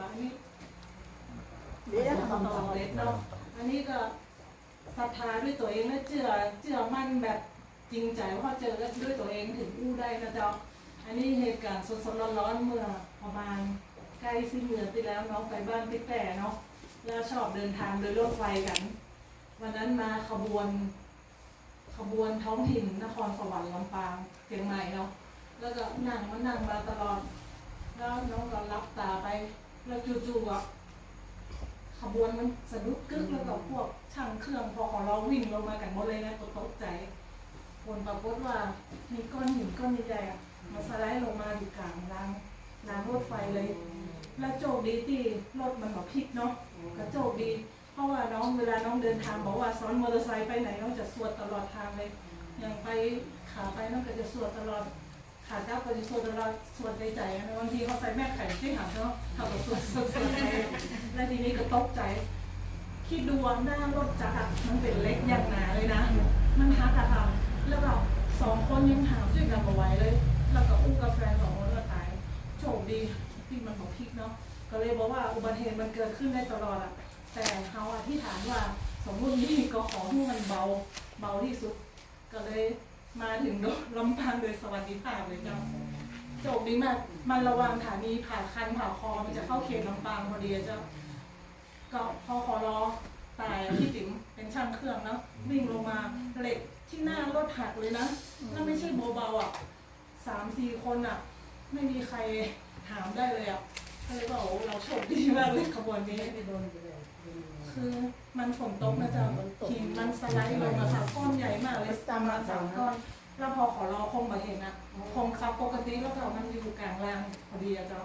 บางนี่เดี๋ยวสำสำเร็จเนาะอันนี้ก็ศรัทธาด้วยตัวเองและเชื่อเชื่อมั่นแบบจริงใจว่าเจอแล้วด้วยตัวเองถึงอู้ได้นะเจ้าอันนี้เหตุการณ์สดๆร้อนๆเมื่อประมาณใกล้สิ้นเดือนที่แล้วน้องไปบ้านติ๊กแต่เนาะแล้วชอบเดินทางโดยรถไฟกัน วันนั้นมาขบวน ขบวนท้องถิ่นนครสวรรค์ลำปางเชียงใหม่เนาะแล้วก็นั่งมานั่งมาตลอด แล้วน้องก็รับตาไป แล้วจู่ๆอะขบวนมันสะดุดกึกแล้วก็พวกช่างเครื่องพอของเราวิ่งลงมากันหมดเลยนะตกใจผลปรากฏว่ามีก้อนหินก้อนใหญ่ๆมันสไลด์ลงมาอยู่กลางรางรางรถไฟเลย แล้วโจกดีที่รถมันบอกพลิกเนาะก็โจกดี เพราะว่าน้องเวลาน้องเดินทางบอกว่าซ้อนมอเตอร์ไซค์ไปไหนน้องจะสวดตลอดทางเลย อย่างไปขาไปน้องก็จะสวดตลอด ขาเจ้าก็จะสวดตลอดสวดในใจนะบางทีเขาใส่แม่ไข่ที่หาเนาะเขาก็สวดสวดสวดแล้วทีนี้ก็ตกใจ คิดดูว่าหน้ารถจักรมันเป็นเล็กอย่างหนาเลยนะ มันฮักอะค่ะแล้วแบบสองคนยังหามช่วยกันเอาไว้เลย แล้วก็อู้กาแฟสองคนก็ตาย โชคดีที่มันบอกพลิกเนาะ ก็เลยบอกว่าอุบัติเหตุมันเกิดขึ้นได้ตลอดอะแต่เขาอธิษฐานว่าสมมตินี่ก็ขอให้มันเบาเบาที่สุด ก็เลย มาถึงโดนลำพังโดยสวัสดิภาพเลยเจ้าโชคดีมากมันระวังฐานีผ่าคันผ่าคอมันจะเข้าเขตลำปางพอดีอะเจ้าก็พอขอรอตายพี่ติ๋มเป็นช่างเครื่องเนาะวิ่งลงมาเหล็กที่หน้ารถหักเลยนะนั่นไม่ใช่เบาๆอะสามสี่คนอะ ไม่มีใครถามได้เลยอะ ก็เลยบอกโอ้เราโชคดีมากเลยขบวนนี้คือมันฝนตกนะจ๊ะหินมันสไลด์ลงมาค่ะก้อนใหญ่มากเลยประมาสามก้อน แล้วพอขอรอคงมาเห็นอะคงขับปกติแล้วก็มันอยู่กลางรางพอดีอะจ้า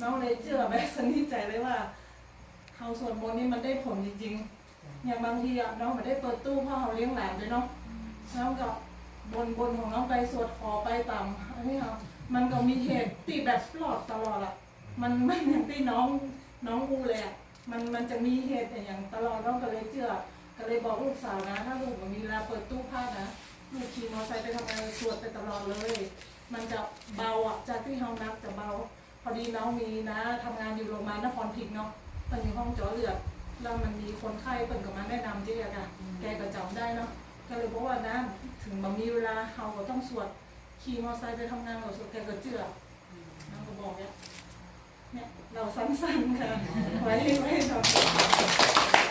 น้องเลยเชื่อแบบสนิทใจเลยว่าเขาสวดมนนี่มันได้ผลจริงๆ อย่างบางทีอะน้องไม่ได้เปิดตู้เพราะเขาเลี้ยงหลานด้วยเนาะน้องก็บนบนของน้องไปสวดขอไปตามอันนี้ค่ะมันก็มีเหตุที่แบบปลอดตลอดอะ มันมันอย่างที่น้องน้องอูเลยอะมันมันจะมีเหตุอย่างตลอดน้องก็เลยเชื่อก็เลยบอกลูกสาวนะ ถ้าลูกมีเวลาเปิดตู้ผ้านะลูกขี่มอเตอร์ไซค์ไปทำงานสวดไปตลอดเลย มันจะเบาอะจากที่เขานับจะเบา พอดีน้องมีนะทำงานอยู่โรงพยาบาลนครพิงเนาะเปิดอยู่ห้องจาะเลือดแล้วมันมีคนไข้เปิดกับมาแนะนำเจ๊อะค่ะแกก็จำได้เนาะก็เลยบอกว่านะถึงบางมีเวลาเขาก็ต้องสวดขี่มอเตอร์ไซค์ไปทำงานเราสวดแกก็เชื่อน้องก็บอกเนี่ย สั้นๆค่ะไว้ไว้เรา